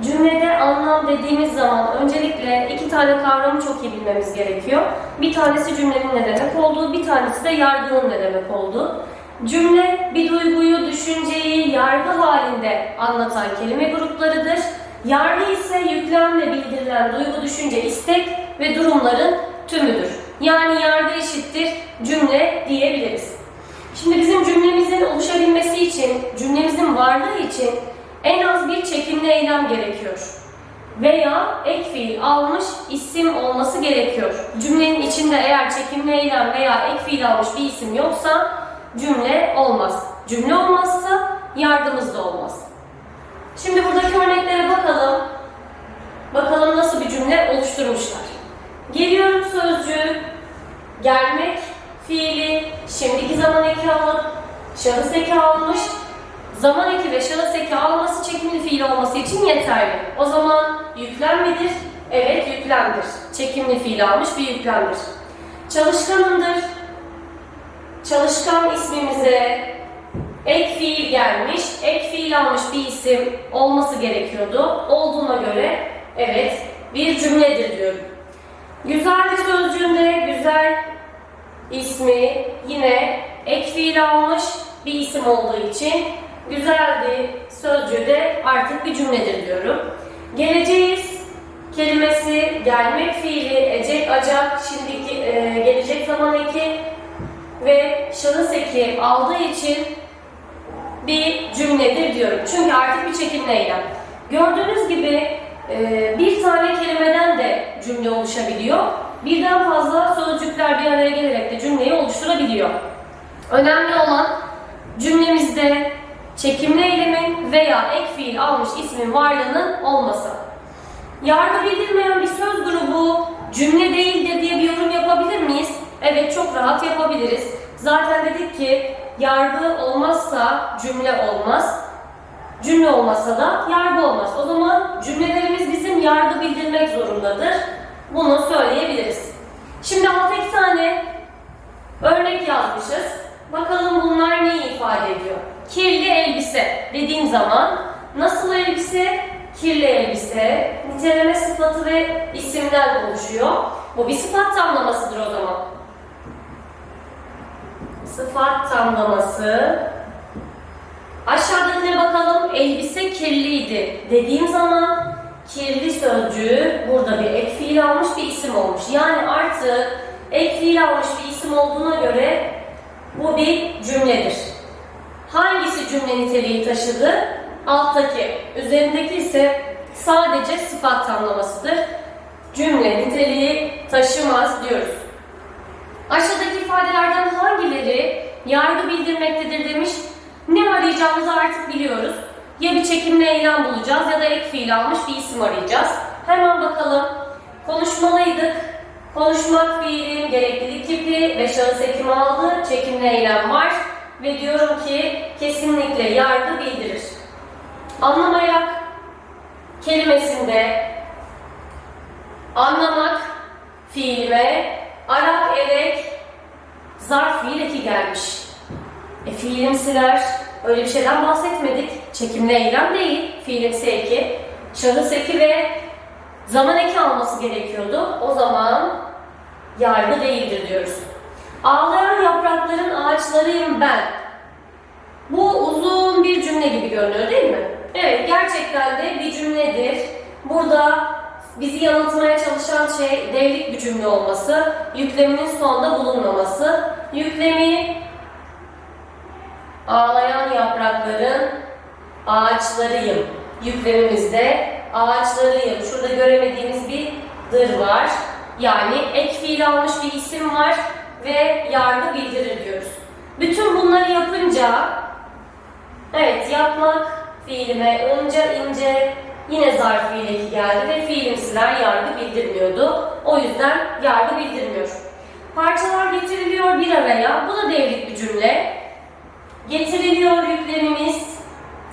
Cümlede anlam dediğimiz zaman öncelikle iki tane kavramı çok iyi bilmemiz gerekiyor. Bir tanesi cümlenin ne demek olduğu, bir tanesi de yargının ne demek olduğu. Cümle bir duyguyu, düşünceyi yargı halinde anlatan kelime gruplarıdır. Yargı ise yüklemle bildirilen duygu, düşünce, istek ve durumların tümüdür. Yani yargı eşittir cümle diyebiliriz. Şimdi bizim cümlemizin oluşabilmesi için, cümlemizin varlığı için en az bir çekimli eylem gerekiyor. Veya ek fiil almış isim olması gerekiyor. Cümlenin içinde eğer çekimli eylem veya ek fiil almış bir isim yoksa cümle olmaz. Cümle olmazsa yardımız da olmaz. Şimdi buradaki örneklere bakalım. Bakalım nasıl bir cümle oluşturmuşlar. Geliyorum sözcüğü, gelmek fiili, şimdiki zaman eki alıp, şahıs eki almış, zaman eki ve şahıs eki alması çekimli fiil olması için yeterli. O zaman yüklem midir? Evet yüklemdir. Çekimli fiil almış bir yüklemdir. Çalışkanımdır. Çalışkan ismimize ek fiil gelmiş, ek fiil almış bir isim olması gerekiyordu. Olduğuna göre evet bir cümledir diyorum. Güzeldi sözcüğünde güzel ismi yine ek fiil almış bir isim olduğu için güzeldi sözcüğü de artık bir cümledir diyorum. Geleceğiz kelimesi gelmek fiili, ecek, acak, şimdiki e, gelecek zaman eki ve şahıs eki aldığı için bir cümledir diyorum. Çünkü artık bir çekimli. Gördüğünüz gibi e, bir tane kelimeden de cümle oluşabiliyor. Birden fazla sözcükler bir araya gelerek de cümleyi oluşturabiliyor. Önemli olan cümlemizde çekimli eylemin veya ek fiil almış ismin varlığının olması. Yargı bildirmeyen bir söz grubu cümle değildir diye bir yorum yapabilir miyiz? Evet çok rahat yapabiliriz. Zaten dedik ki yargı olmazsa cümle olmaz. Cümle olmazsa da yargı olmaz. O zaman cümlelerimiz bizim yargı bildirmek zorundadır. Bunu söyleyebiliriz. Şimdi altta iki tane örnek yazmışız. Bakalım bunlar neyi ifade ediyor? Kirli elbise dediğim zaman nasıl elbise? Kirli elbise, niteleme sıfatı ve isimden oluşuyor. Bu bir sıfat tamlamasıdır o zaman. Sıfat tamlaması. Aşağıdakine bakalım. Elbise kirliydi dediğim zaman kirli sözcüğü burada bir ek fiil almış bir isim olmuş. Yani artık ek fiil almış bir isim olduğuna göre bu bir cümledir. Hangisi cümle niteliği taşıdı? Alttaki. Üzerindeki ise sadece sıfat tamlamasıdır. Cümle niteliği taşımaz diyoruz. Aşağıdaki ifadelerden hangileri yargı bildirmektedir demiş. Ne arayacağımızı artık biliyoruz. Ya bir çekimli eylem bulacağız ya da ek fiil almış bir isim arayacağız. Hemen bakalım. Konuşmalıydık. Konuşmak fiilin gereklilik tipi ve şahıs ekimi aldı. Çekimli eylem var. Ve diyorum ki kesinlikle yargı bildirir. Anlamayak kelimesinde anlamak fiilime Arap erek zarf fiil eki gelmiş. E fiilimsiler öyle bir şeyden bahsetmedik. Çekimli eylem değil. Fiilimsi eki. Şahıs eki ve zaman eki alması gerekiyordu. O zaman yargı değildir diyoruz. Ağlayan yaprakların ağaçlarıyım ben. Bu uzun bir cümle gibi görünüyor değil mi? Evet gerçekten de bir cümledir. Burada bizi yanıltmaya çalışan şey devrik bir cümle olması, yükleminin sonunda bulunmaması. Yüklemi ağlayan yaprakların ağaçlarıyım. Yüklemimizde ağaçlarıyım. Şurada göremediğimiz bir dır var. Yani ek fiil almış bir isim var ve yargı bildirir diyoruz. Bütün bunları yapınca evet yapmak fiilime önce ince yine zarf fiili geldi ve fiilimsiler yargı bildirmiyordu. O yüzden yargı bildirmiyor. Parçalar getiriliyor bir araya. Bu da devrik bir cümle. Getiriliyor yüklemimiz.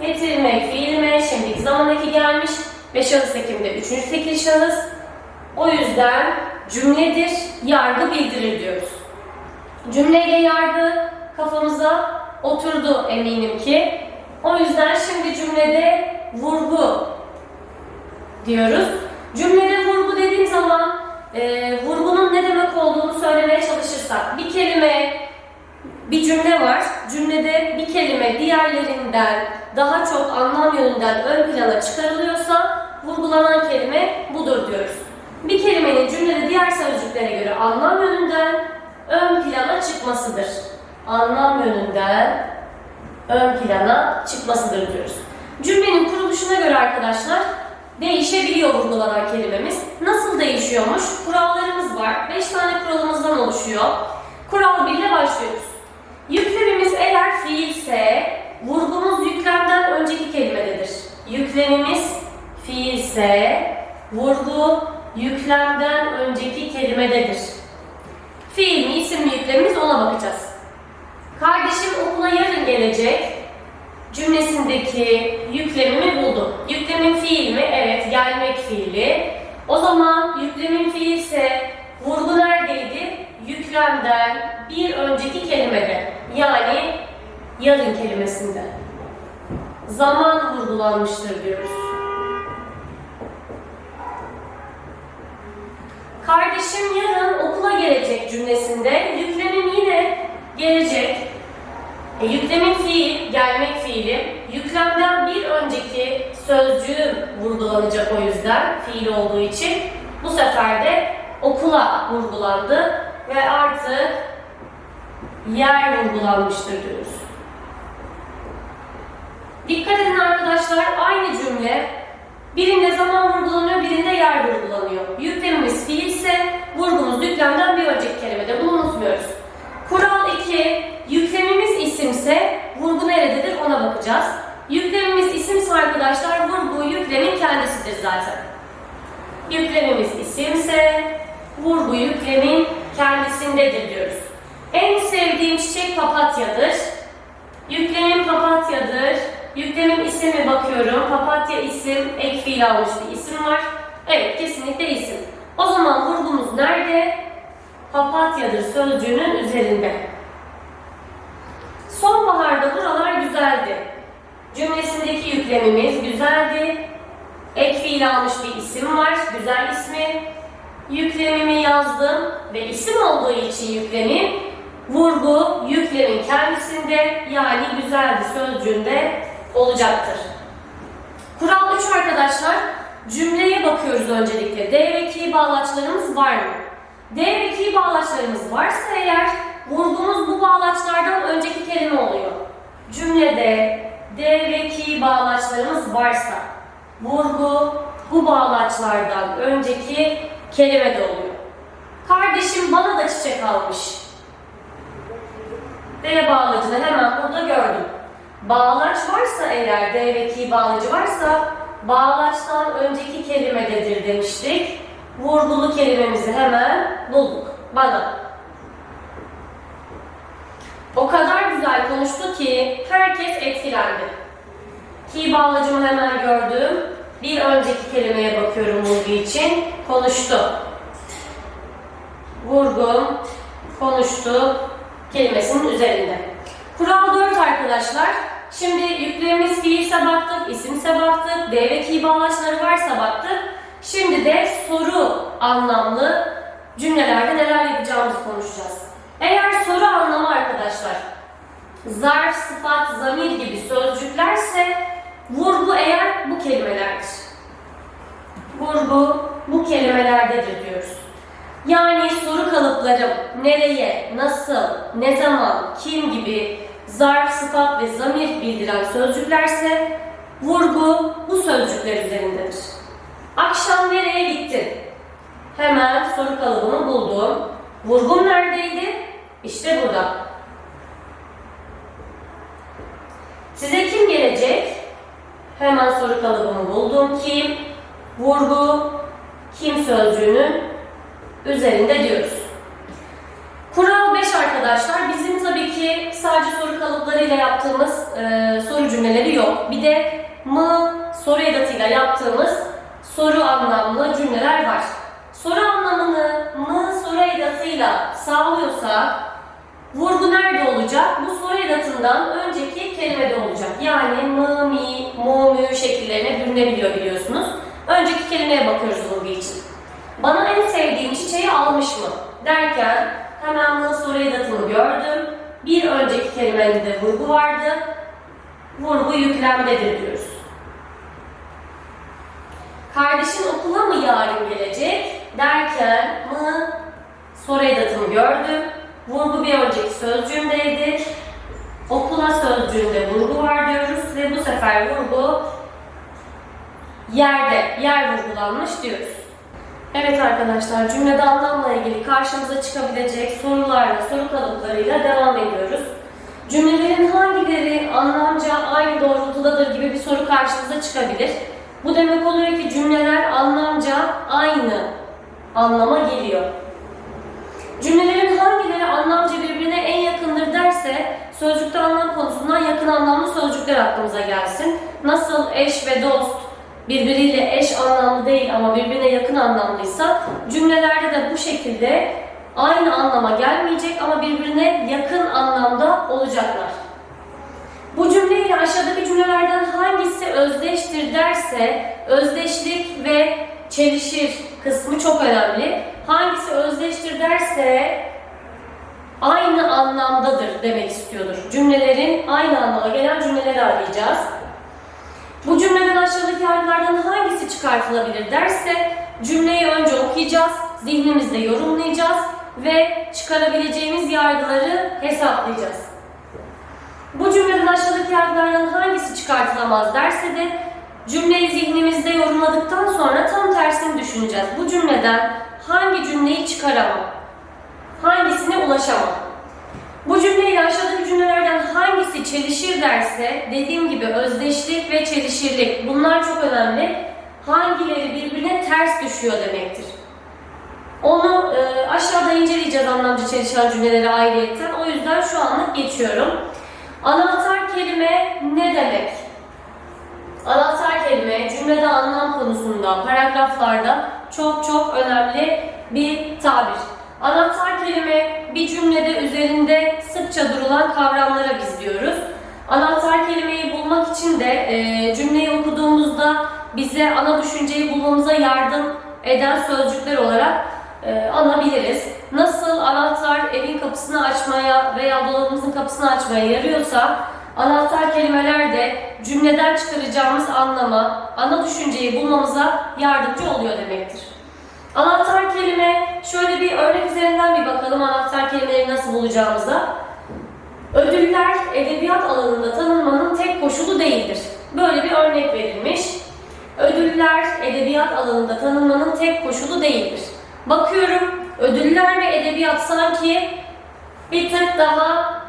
Getirilmek fiilime şimdiki zamandaki gelmiş ve şahıs ekimde üçüncü tekil şahıs. O yüzden cümledir, yargı bildirir diyoruz. Cümleyle yargı kafamıza oturdu eminim ki. O yüzden şimdi cümlede vurgu diyoruz. Cümlede vurgu dediğim zaman e, vurgunun ne demek olduğunu söylemeye çalışırsak bir kelime, bir cümle var. Cümlede bir kelime diğerlerinden daha çok anlam yönünden ön plana çıkarılıyorsa vurgulanan kelime budur diyoruz. Bir kelimenin cümlede diğer sözcüklere göre anlam yönünden ön plana çıkmasıdır. Anlam yönünden ön plana çıkmasıdır diyoruz. Cümlenin kuruluşuna göre arkadaşlar değişebiliyor vurgulanan kelimemiz. Nasıl değişiyormuş? Kurallarımız var. 5 tane kuralımızdan oluşuyor. Kural 1 ile başlıyoruz. Yüklemimiz eğer fiilse vurgumuz yüklemden önceki kelimededir. Yüklemimiz fiilse vurgu yüklemden önceki kelimededir. Fiil mi isim mi yüklemimiz ona bakacağız. Kardeşim okula yarın gelecek cümlesindeki yüklemimi buldum. Yüklemin fiil mi? Evet, gelmek fiili. O zaman yüklemin fiilse vurgu neredeydi? Yüklemden bir önceki kelimede. Yani yarın kelimesinde. Zaman vurgulanmıştır diyoruz. Kardeşim yarın gelecek cümlesinde yüklemim yine gelecek. E, yüklemin fiil, gelmek fiili. Yüklemden bir önceki sözcüğüm vurgulanacak o yüzden fiil olduğu için. Bu sefer de okula vurgulandı ve artık yer vurgulanmıştır diyoruz. Dikkat edin arkadaşlar aynı cümle birinde zaman vurgulanıyor birinde yer vurgulanıyor. Yüklemimiz fiilse vurgumuz yüklemden bir önceki kelimede bunu unutmuyoruz. Kural 2 yüklemimiz isimse vurgu nerededir ona bakacağız. Yüklemimiz isimse arkadaşlar vurgu yüklemin kendisidir zaten. Yüklemimiz isimse vurgu yüklemin kendisindedir diyoruz. En sevdiğim çiçek papatyadır. Yüklemin ismi bakıyorum. Papatya isim, ek fiil almış bir isim var. Evet, kesinlikle isim. O zaman vurgumuz nerede? Papatyadır sözcüğünün üzerinde. Sonbaharda buralar güzeldi. Cümlesindeki yüklemimiz güzeldi. Ek fiil almış bir isim var. Güzel ismi. Yüklemimi yazdım ve isim olduğu için yüklemim vurgu yüklemin kendisinde yani güzeldi sözcüğünde olacaktır. Kural 3 arkadaşlar. Cümleye bakıyoruz öncelikle. D ve ki bağlaçlarımız var mı? D ve ki bağlaçlarımız varsa eğer vurgumuz bu bağlaçlardan önceki kelime oluyor. Cümlede D ve ki bağlaçlarımız varsa vurgu bu bağlaçlardan önceki kelimede oluyor. Kardeşim bana da çiçek almış. D bağlacını hemen burada gördüm. Bağlaç varsa eğer D ve ki bağlacı varsa bağlaçtan önceki kelimededir demiştik. Vurgulu kelimemizi hemen bulduk. Bana. O kadar güzel konuştu ki herkes etkilendi. Ki bağlacımı hemen gördüm. Bir önceki kelimeye bakıyorum vurgu için. Konuştu. Vurgum, konuştu kelimesinin üzerinde. Kural 4 arkadaşlar. Şimdi yüklemimiz fiilse baktık, isimse baktık, D ve ki bağlaçları varsa baktık. Şimdi de soru anlamlı cümlelerde neler yapacağımızı konuşacağız. Eğer soru anlamı arkadaşlar, zarf, sıfat, zamir gibi sözcüklerse vurgu eğer bu kelimelerdir. Vurgu bu kelimelerdedir diyoruz. Yani soru kalıplarım nereye, nasıl, ne zaman, kim gibi zarf, sıfat ve zamir bildiren sözcüklerse vurgu bu sözcükler üzerindedir. Akşam nereye gittin? Hemen soru kalıbını buldum. Vurgum neredeydi? İşte burada. Size kim gelecek? Hemen soru kalıbını buldum. Kim? Vurgu kim sözcüğünün üzerinde diyoruz. Kural 5 arkadaşlar. Bizim tabii ki sadece soru kalıplarıyla yaptığımız e, soru cümleleri yok. Bir de mı soru edatıyla yaptığımız soru anlamlı cümleler var. Soru anlamını mı soru edatıyla sağlıyorsa vurgu nerede olacak? Bu soru edatından önceki kelimede olacak. Yani mı, mi, mu, mü şekillerine bürünebiliyor biliyorsunuz. Önceki kelimeye bakıyoruz vurgu için. Bana en sevdiğim çiçeği almış mı? Derken hemen bu soru edatını gördüm. Bir önceki kelimede vurgu vardı. Vurgu yüklemdedir diyoruz. Kardeşin okula mı yarın gelecek? Derken mı soru edatını gördüm. Vurgu bir önceki sözcüğümdeydi. Okula sözcüğünde vurgu var diyoruz ve bu sefer vurgu yerde, yer vurgulanmış diyoruz. Evet arkadaşlar cümlede anlamla ilgili karşımıza çıkabilecek sorularla, soru kalıplarıyla devam ediyoruz. Cümlelerin hangileri anlamca aynı doğrultudadır gibi bir soru karşımıza çıkabilir. Bu demek oluyor ki cümleler anlamca aynı anlama geliyor. Cümlelerin hangileri anlamca birbirine en yakındır derse sözcükte anlam konusundan yakın anlamlı sözcükler aklımıza gelsin. Nasıl eş ve dost birbiriyle eş anlamlı değil ama birbirine yakın anlamlıysa cümlelerde de bu şekilde aynı anlama gelmeyecek ama birbirine yakın anlamda olacaklar. Bu cümleyle aşağıdaki cümlelerden hangisi özdeştir derse özdeşlik ve çelişir kısmı çok önemli. Hangisi özdeştir derse aynı anlamdadır demek istiyordur. Cümlelerin aynı anlama gelen cümleleri arayacağız. Bu cümleden aşağıdaki yargılardan hangisi çıkartılabilir derse cümleyi önce okuyacağız, zihnimizde yorumlayacağız ve çıkarabileceğimiz yargıları hesaplayacağız. Bu cümleden aşağıdaki yargılardan hangisi çıkartılamaz derse de cümleyi zihnimizde yorumladıktan sonra tam tersini düşüneceğiz. Bu cümleden hangi cümleyi çıkaramam? Hangisine ulaşamam? Bu cümleyle aşağıdaki cümlelerden hangisi çelişir derse dediğim gibi özdeşlik ve çelişirlik bunlar çok önemli. Hangileri birbirine ters düşüyor demektir. Onu e, aşağıda inceleyeceğiz anlamcı çelişen cümleleri ayrıyetten. O yüzden şu anlık geçiyorum. Anahtar kelime ne demek? Anahtar kelime cümlede anlam konusunda, paragraflarda çok çok önemli bir tabir. Anahtar kelime bir cümlede üzerinde sıkça durulan kavramlara biz diyoruz. Anahtar kelimeyi bulmak için de e, cümleyi okuduğumuzda bize ana düşünceyi bulmamıza yardım eden sözcükler olarak e, anabiliriz. Nasıl anahtar evin kapısını açmaya veya dolabımızın kapısını açmaya yarıyorsa anahtar kelimeler de cümleden çıkaracağımız anlama, ana düşünceyi bulmamıza yardımcı oluyor demektir. Anahtar kelime, şöyle bir örnek üzerinden bir bakalım anahtar kelimeleri nasıl bulacağımıza. Ödüller edebiyat alanında tanınmanın tek koşulu değildir. Böyle bir örnek verilmiş. Ödüller edebiyat alanında tanınmanın tek koşulu değildir. Bakıyorum ödüller ve edebiyat sanki bir tık daha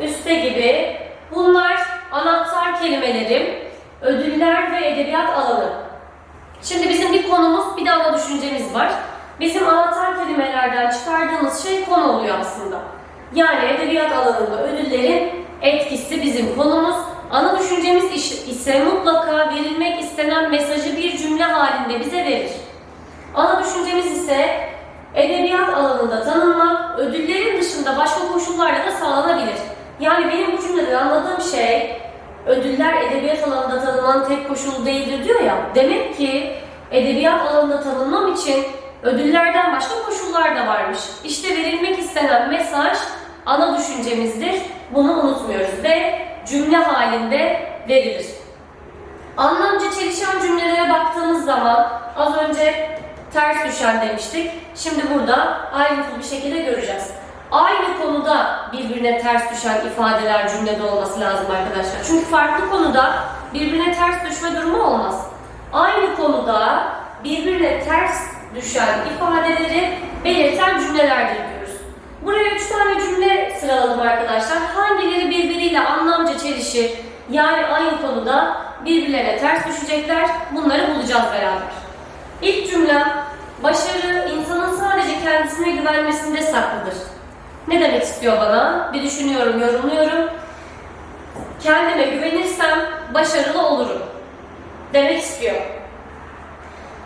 üstte gibi. Bunlar anahtar kelimelerim. Ödüller ve edebiyat alanı. Şimdi bizim bir konumuz, bir de ana düşüncemiz var. Bizim anahtar kelimelerden çıkardığımız şey konu oluyor aslında. Yani edebiyat alanında ödüllerin etkisi bizim konumuz. Ana düşüncemiz ise mutlaka verilmek istenen mesajı bir cümle halinde bize verir. Ana düşüncemiz ise edebiyat alanında tanınmak, ödüllerin dışında başka koşullarla da sağlanabilir. Yani benim bu cümleden anladığım şey, ödüller edebiyat alanında tanınmanın tek koşulu değildir diyor ya. Demek ki edebiyat alanında tanınmam için ödüllerden başka koşullar da varmış. İşte verilmek istenen mesaj ana düşüncemizdir. Bunu unutmuyoruz ve cümle halinde verilir. Anlamca çelişen cümlelere baktığımız zaman az önce ters düşen demiştik. Şimdi burada ayrıntılı bir şekilde göreceğiz. Aynı konuda birbirine ters düşen ifadeler cümlede olması lazım arkadaşlar. Çünkü farklı konuda birbirine ters düşme durumu olmaz. Aynı konuda birbirine ters düşen ifadeleri belirten cümlelerdir diyoruz. Buraya üç tane cümle sıraladım arkadaşlar. Hangileri birbiriyle anlamca çelişir, yani aynı konuda birbirlerine ters düşecekler, bunları bulacağız beraber. İlk cümlem, başarı insanın sadece kendisine güvenmesinde saklıdır. Ne demek istiyor bana? Bir düşünüyorum, yorumluyorum. Kendime güvenirsem başarılı olurum. Demek istiyor.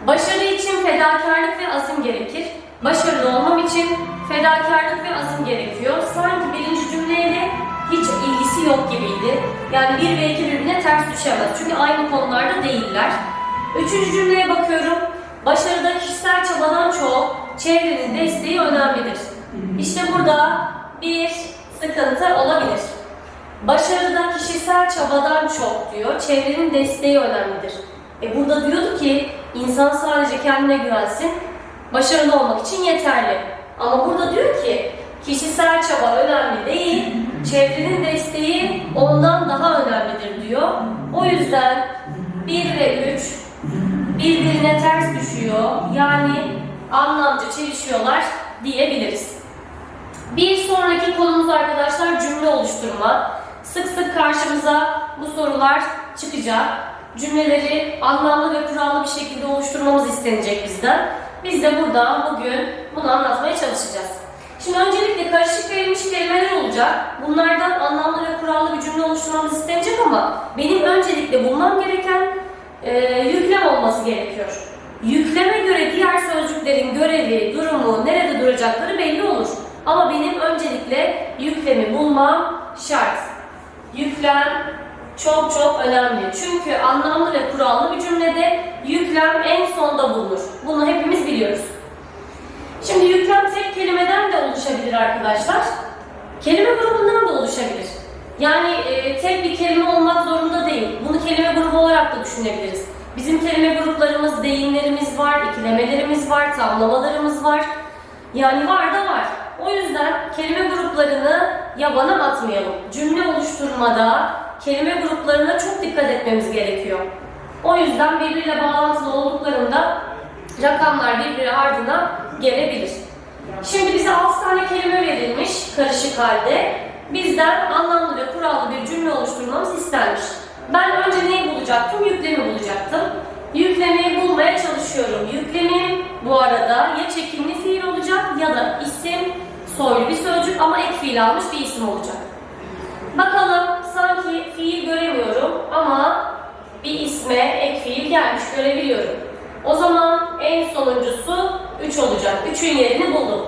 Başarı için fedakarlık ve azim gerekir. Başarılı olmam için fedakarlık ve azim gerekiyor. Sanki birinci cümleyle hiç ilgisi yok gibiydi. Yani bir ve iki birbirine ters düşemez. Çünkü aynı konularda değiller. Üçüncü cümleye bakıyorum. Başarıda kişisel çabadan çok çevrenin desteği önemlidir. İşte burada bir sıkıntı olabilir. Başarıda kişisel çabadan çok diyor, çevrenin desteği önemlidir. E burada diyordu ki insan sadece kendine güvensin, başarılı olmak için yeterli. Ama burada diyor ki kişisel çaba önemli değil, çevrenin desteği ondan daha önemlidir diyor. O yüzden 1 ve 3 birbirine ters düşüyor. Yani anlamca çelişiyorlar diyebiliriz. Bir sonraki konumuz arkadaşlar cümle oluşturma. Sık sık karşımıza bu sorular çıkacak. Cümleleri anlamlı ve kurallı bir şekilde oluşturmamız istenecek bizden. Biz de burada bugün bunu anlatmaya çalışacağız. Şimdi öncelikle karışık verilmiş kelimeler olacak. Bunlardan anlamlı ve kurallı bir cümle oluşturmamız istenecek ama benim öncelikle bulmam gereken e, yüklem olması gerekiyor. Yükleme göre diğer sözcüklerin görevi, durumu, nerede duracakları belli olur. Ama benim öncelikle yüklemi bulmam şart. Yüklem çok çok önemli. Çünkü anlamlı ve kurallı bir cümlede yüklem en sonda bulunur. Bunu hepimiz biliyoruz. Şimdi yüklem tek kelimeden de oluşabilir arkadaşlar. Kelime grubundan da oluşabilir. Yani e, tek bir kelime olmak zorunda değil. Bunu kelime grubu olarak da düşünebiliriz. Bizim kelime gruplarımız, deyimlerimiz var, ikilemelerimiz var, tamlamalarımız var. Yani var da var. O yüzden kelime gruplarını yabana atmayalım. Cümle oluşturmada kelime gruplarına çok dikkat etmemiz gerekiyor. O yüzden birbiriyle bağlantılı olduklarında rakamlar birbiri ardına gelebilir. Şimdi bize 6 tane kelime verilmiş karışık halde. Bizden anlamlı ve kurallı bir cümle oluşturmamız istenmiş. Ben önce neyi bulacaktım? Yüklemi bulacaktım. Yüklemi bulmaya çalışıyorum. Yüklemi bu arada ya çekimli fiil olacak ya da isim, soylu bir sözcük ama ek fiil almış bir isim olacak. Bakalım sanki fiil göremiyorum ama bir isme ek fiil gelmiş görebiliyorum. O zaman en sonuncusu 3 olacak. 3'ün yerini buldum.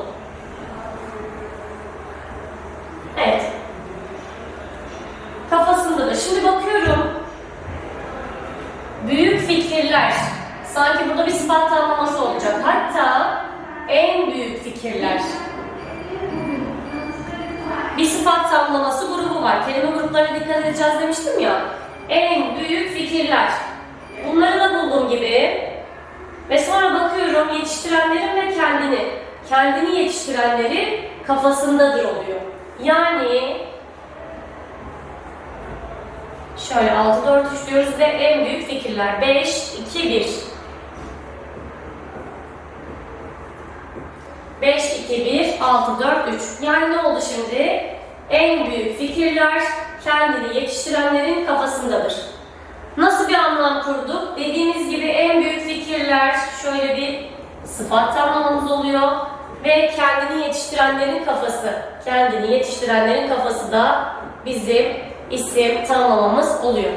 Evet. Kafasında da. Şimdi bakıyorum. Büyük fikirler. Sanki burada bir sıfat tamlaması olacak. Hatta en büyük fikirler. Bir sıfat tamlaması grubu var. Kelime gruplarına dikkat edeceğiz demiştim ya. En büyük fikirler. Bunları da bulduğum gibi. Ve sonra bakıyorum yetiştirenlerin ve kendini. Kendini yetiştirenlerin kafasındadır oluyor. Yani şöyle 6 4 3 diyoruz ve en büyük fikirler 5 2 1 5 2 1 6 4 3 yani ne oldu şimdi? En büyük fikirler kendini yetiştirenlerin kafasındadır. Nasıl bir anlam kurduk? Dediğimiz gibi en büyük fikirler şöyle bir sıfat tamlamamız oluyor ve kendini yetiştirenlerin kafası. Kendini yetiştirenlerin kafası da bizim isim tanımlamamız oluyor.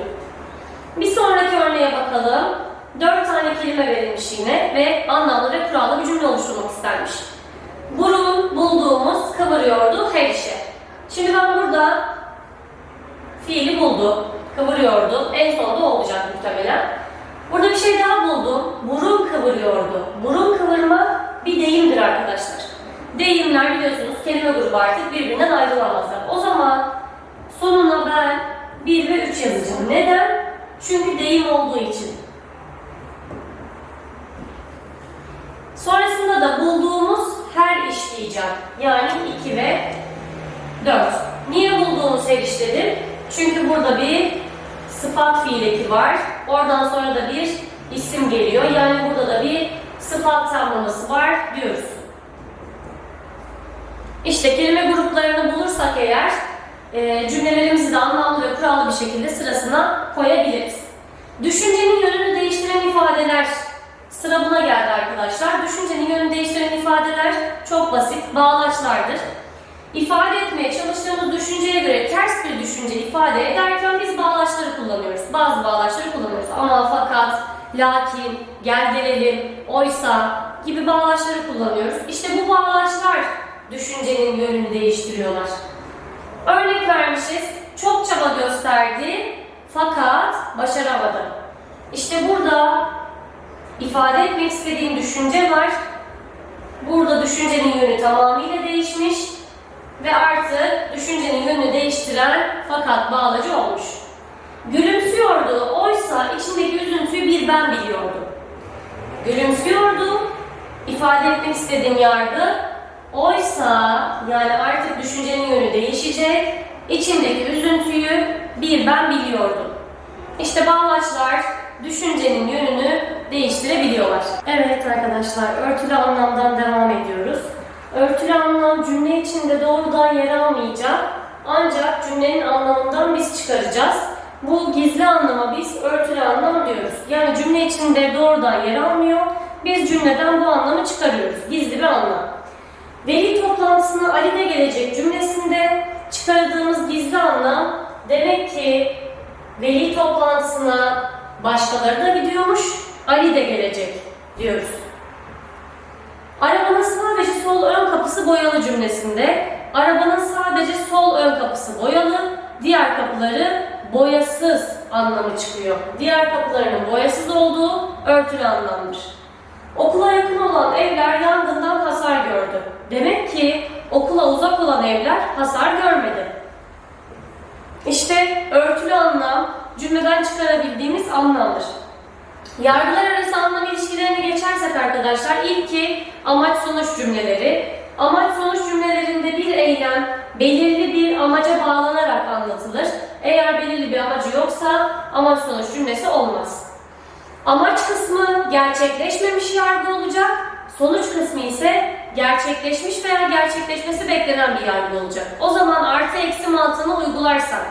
Bir sonraki örneğe bakalım. Dört tane kelime verilmiş yine ve anlamlı ve kurallı bir cümle oluşturmak istenmiş. Burun bulduğumuz kıvırıyordu her işe. Şimdi ben burada fiili buldum, kıvırıyordu. En sonunda olacak muhtemelen. Burada bir şey daha buldum. Burun kıvırıyordu. Burun kıvırma bir deyimdir arkadaşlar. Deyimler biliyorsunuz kelime grubu artık birbirinden ayrılamazlar. O zaman sonuna ben 1 ve 3 yazacağım. Neden? Çünkü deyim olduğu için. Sonrasında da bulduğumuz diyeceğim. Yani 2 ve 4. Niye iş dedim? Çünkü burada bir sıfat fiil eki var. Oradan sonra da bir isim geliyor. Yani burada da bir sıfat tamlaması var diyoruz. İşte kelime gruplarını bulursak eğer e, cümlelerimizi de anlamlı ve kurallı bir şekilde sırasına koyabiliriz. Düşüncenin yönünü değiştiren ifadeler sıra buna geldi arkadaşlar. Düşüncenin yönünü değiştiren ifadeler çok basit, bağlaçlardır. İfade etmeye çalıştığımız düşünceye göre ters bir düşünce ifade ederken biz bağlaçları kullanıyoruz. Bazı bağlaçları kullanıyoruz. Ama, fakat, lakin, gel gelelim, oysa gibi bağlaçları kullanıyoruz. İşte bu bağlaçlar düşüncenin yönünü değiştiriyorlar. Örnek vermişiz. Çok çaba gösterdi fakat başaramadı. İşte burada ifade etmek istediğim düşünce var. Burada düşüncenin yönü tamamıyla değişmiş ve artık düşüncenin yönünü değiştiren fakat bağlacı olmuş. Gülümsüyordu, oysa içindeki üzüntüyü bir ben biliyordum. Gülümsüyordu, ifade etmek istediğim yargı, oysa yani artık düşüncenin yönü değişecek, içimdeki üzüntüyü bir ben biliyordum. İşte bağlaçlar düşüncenin yönünü değiştirebiliyorlar. Evet arkadaşlar, örtülü anlamdan devam ediyoruz. Örtülü anlam cümle içinde doğrudan yer almayacak. Ancak cümlenin anlamından biz çıkaracağız. Bu gizli anlama biz örtülü anlam diyoruz. Yani cümle içinde doğrudan yer almıyor. Biz cümleden bu anlamı çıkarıyoruz. Gizli bir anlam. Veli toplantısına Ali de gelecek cümlesinde çıkardığımız gizli anlam demek ki veli toplantısına başkaları da gidiyormuş, Ali de gelecek diyoruz. Arabanın sadece sol ön kapısı boyalı cümlesinde arabanın sadece sol ön kapısı boyalı, diğer kapıları boyasız anlamı çıkıyor. Diğer kapılarının boyasız olduğu örtülü anlamdır. Okula yakın olan evler yangından hasar gördü. Demek ki okula uzak olan evler hasar görmedi. İşte örtülü anlam cümleden çıkarabildiğimiz anlamdır. Yargılar arası anlam ilişkilerine geçersek arkadaşlar ilki amaç sonuç cümleleri. Amaç sonuç cümlelerinde bir eylem belirli bir amaca bağlanarak anlatılır. Eğer belirli bir amacı yoksa amaç sonuç cümlesi olmaz. Amaç kısmı gerçekleşmemiş yargı olacak. Sonuç kısmı ise gerçekleşmiş veya gerçekleşmesi beklenen bir yargı olacak. O zaman artı eksi mantığını uygularsak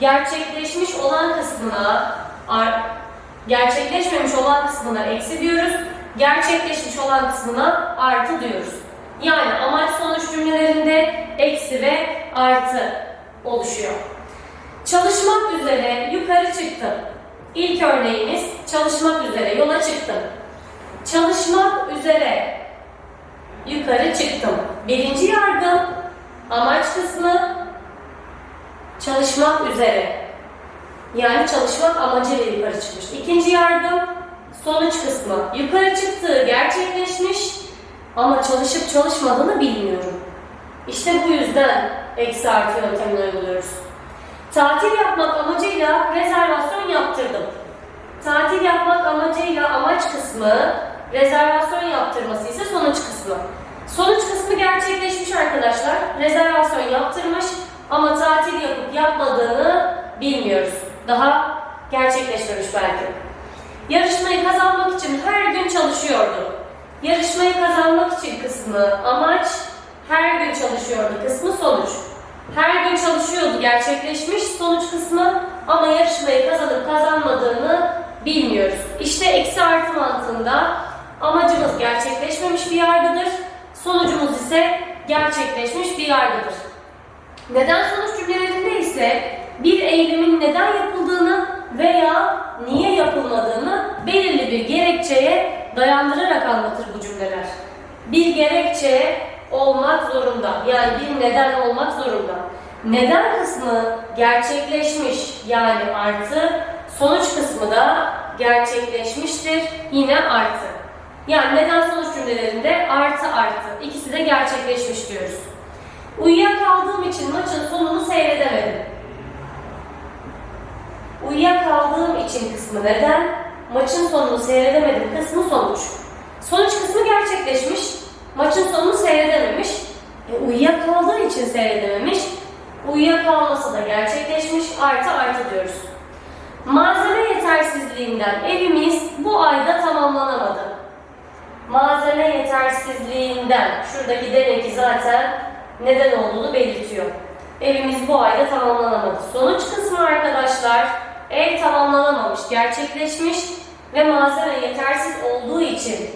gerçekleşmiş olan kısmına gerçekleşmemiş olan kısmına eksi diyoruz. Gerçekleşmiş olan kısmına artı diyoruz. Yani amaç sonuç cümlelerinde eksi ve artı oluşuyor. Çalışmak üzere yukarı çıktım. İlk örneğimiz çalışmak üzere yola çıktım. Çalışmak üzere yukarı çıktım. Birinci yargı amaç kısmı çalışmak üzere. Yani çalışmak amacıyla yukarı çıkmış. İkinci yargı sonuç kısmı. Yukarı çıktığı gerçekleşmiş ama çalışıp çalışmadığını bilmiyorum. İşte bu yüzden eksi artı yöntemini uyguluyoruz. Tatil yapmak amacıyla rezervasyon yaptırdım. Tatil yapmak amacıyla amaç kısmı, rezervasyon yaptırması ise sonuç kısmı. Sonuç kısmı gerçekleşmiş arkadaşlar. Rezervasyon yaptırmış ama tatil yapıp yapmadığını bilmiyoruz. Daha gerçekleşmemiş belki. Yarışmayı kazanmak için her gün çalışıyordu. Yarışmayı kazanmak için kısmı amaç, her gün çalışıyordu kısmı sonuç. Her gün çalışıyordu gerçekleşmiş sonuç kısmı ama yarışmayı kazanıp kazanmadığını bilmiyoruz. İşte eksi artı mantığında amacımız gerçekleşmemiş bir yargıdır. Sonucumuz ise gerçekleşmiş bir yargıdır. Neden sonuç cümlelerinde ise bir eylemin neden yapıldığını veya niye yapılmadığını belirli bir gerekçeye dayandırarak anlatır bu cümleler. Bir gerekçe olmak zorunda. Yani bir neden olmak zorunda. Neden kısmı gerçekleşmiş yani artı, sonuç kısmı da gerçekleşmiştir yine artı. Yani neden sonuç cümlelerinde artı artı ikisi de gerçekleşmiş diyoruz. Uyuyakaldığım için maçın sonunu seyredemedim. Uyuyakaldığım için kısmı neden? Maçın sonunu seyredemedim kısmı sonuç. Sonuç kısmı gerçekleşmiş. Maçın sonunu seyredememiş. E, uyuyakaldığı için seyredememiş. Uyuyakalması da gerçekleşmiş. Artı artı diyoruz. Malzeme yetersizliğinden evimiz bu ayda tamamlanamadı. Malzeme yetersizliğinden, şuradaki demek ki zaten neden olduğunu belirtiyor. Evimiz bu ayda tamamlanamadı. Sonuç kısmı arkadaşlar, ev tamamlanamamış, gerçekleşmiş ve malzeme yetersiz olduğu için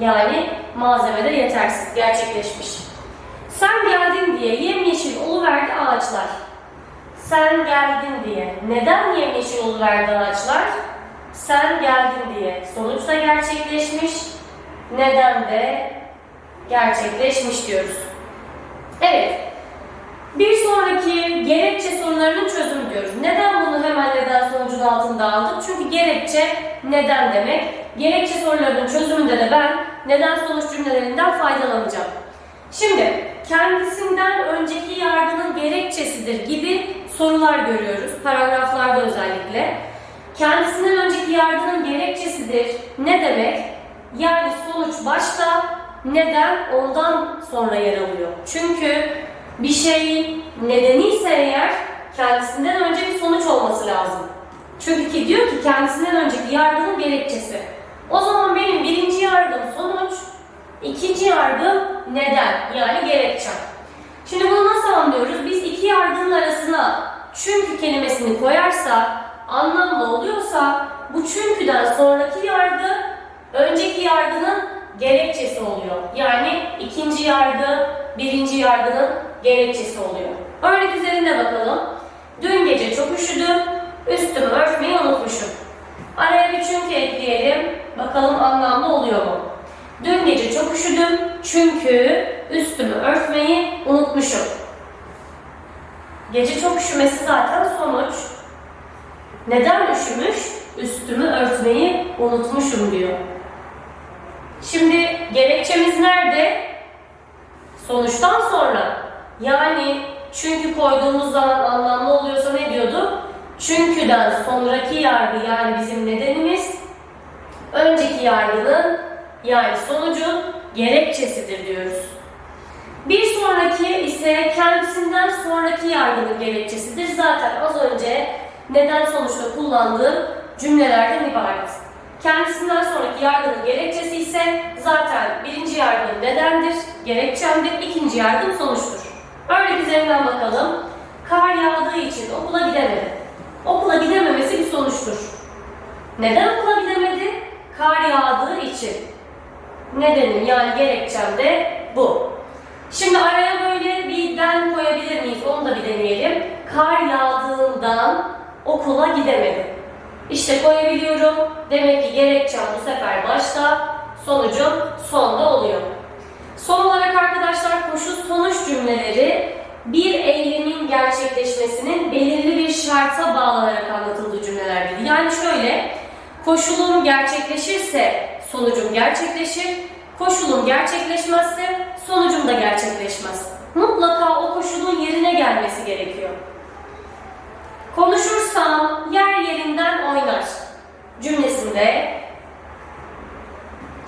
yani malzeme de yetersiz, gerçekleşmiş. Sen geldin diye yemyeşil oluverdi ağaçlar. Sen geldin diye. Neden yemyeşil oluverdi ağaçlar? Sen geldin diye. Sonuç da gerçekleşmiş. Neden de gerçekleşmiş diyoruz. Evet. Bir sonraki gerekçe sorularının çözümü diyoruz. Neden bunu hemen neden sonucun altında aldık? Çünkü gerekçe neden demek. gerekçe sorularının çözümünde de ben neden sonuç cümlelerinden faydalanacağım. Şimdi kendisinden önceki yargının gerekçesidir gibi sorular görüyoruz paragraflarda özellikle. Kendisinden önceki yargının gerekçesidir ne demek? Yani sonuç başta neden ondan sonra yer alıyor. Çünkü bir şeyin nedeni ise eğer kendisinden önce bir sonuç olması lazım. Çünkü ki diyor ki kendisinden önceki yargının gerekçesi. O zaman benim birinci yargım sonuç, ikinci yargım neden yani gerekçem. Şimdi bunu nasıl anlıyoruz? Biz iki yargının arasına çünkü kelimesini koyarsak anlamlı oluyorsa bu çünküden sonraki yargı önceki yargının gerekçesi oluyor. Yani ikinci yargı birinci yargının gerekçesi oluyor. Örnek üzerinde bakalım. Dün gece çok üşüdüm, üstümü örtmeyi unutmuşum. Araya bir çünkü ekleyelim. Bakalım anlamlı oluyor mu? Dün gece çok üşüdüm çünkü üstümü örtmeyi unutmuşum. Gece çok üşümesi zaten sonuç. Neden üşümüş? Üstümü örtmeyi unutmuşum diyor. Şimdi gerekçemiz nerede? Sonuçtan sonra. Yani çünkü koyduğumuz zaman anlamlı oluyorsa ne diyordu? Çünküden sonraki yargı yani bizim nedenimiz önceki yargının yani sonucun gerekçesidir diyoruz. Bir sonraki ise kendisinden sonraki yargının gerekçesidir. Zaten az önce neden sonuçta kullandığım cümlelerden ibaret. Kendisinden sonraki yargının gerekçesi ise zaten birinci yargım nedendir, gerekçemdir, ikinci yargım sonuçtur. Örnek üzerinden bakalım. Kar yağdığı için okula gidemedi. Okula gidememesi bir sonuçtur. Neden okula gidemedi? Kar yağdığı için. Nedenim yani gerekçem de bu. Şimdi araya böyle bir den koyabilir miyiz? Onu da bir deneyelim. Kar yağdığından okula gidemedim. İşte koyabiliyorum. Demek ki gerekçem bu sefer başta, sonucum sonda oluyor. Son olarak arkadaşlar koşul sonuç cümleleri bir eylemin gerçekleşmesinin belirli bir şarta bağlanarak anlatıldığı cümlelerdir. Yani şöyle, koşulum gerçekleşirse sonucum gerçekleşir, koşulum gerçekleşmezse sonucum da gerçekleşmez. Mutlaka o koşulun yerine gelmesi gerekiyor. Konuşursam yer yerinden oynar cümlesinde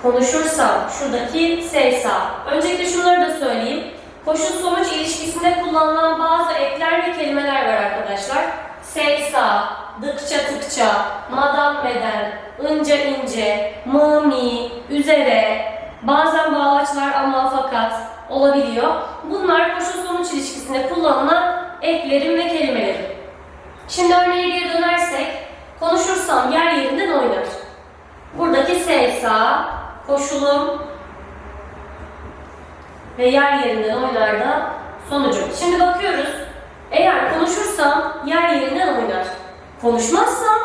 konuşursam şuradaki seysa. Öncelikle şunları da söyleyeyim. Koşul sonuç ilişkisinde kullanılan bazı ekler ve kelimeler var arkadaşlar. Seysa, dıkça tıkça, madam beden, ince ince, mı mi, üzere, bazen bağlaçlar ama fakat olabiliyor. Bunlar koşul sonuç ilişkisinde kullanılan eklerim ve kelimelerim. Şimdi örneğe geri dönersek, konuşursam yer yerinden oynar. Buradaki seysa, koşulum ve yer yerinden oynar da sonucum. Şimdi bakıyoruz, eğer konuşursam yer yerinden oynar. Konuşmazsam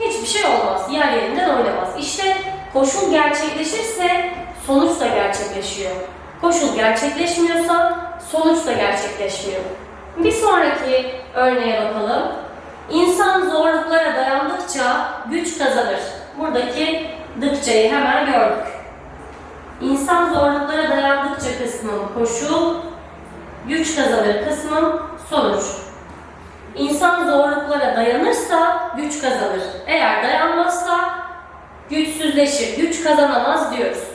hiçbir şey olmaz, yer yerinden oynamaz. İşte koşul gerçekleşirse sonuç da gerçekleşiyor. Koşul gerçekleşmiyorsa sonuç da gerçekleşmiyor. Bir sonraki örneğe bakalım. İnsan zorluklara dayandıkça güç kazanır. Buradaki dıkçayı hemen gördük. İnsan zorluklara dayandıkça kısmım koşul, güç kazanır kısmım sonuç. İnsan zorluklara dayanırsa güç kazanır. Eğer dayanmazsa güçsüzleşir, güç kazanamaz diyoruz.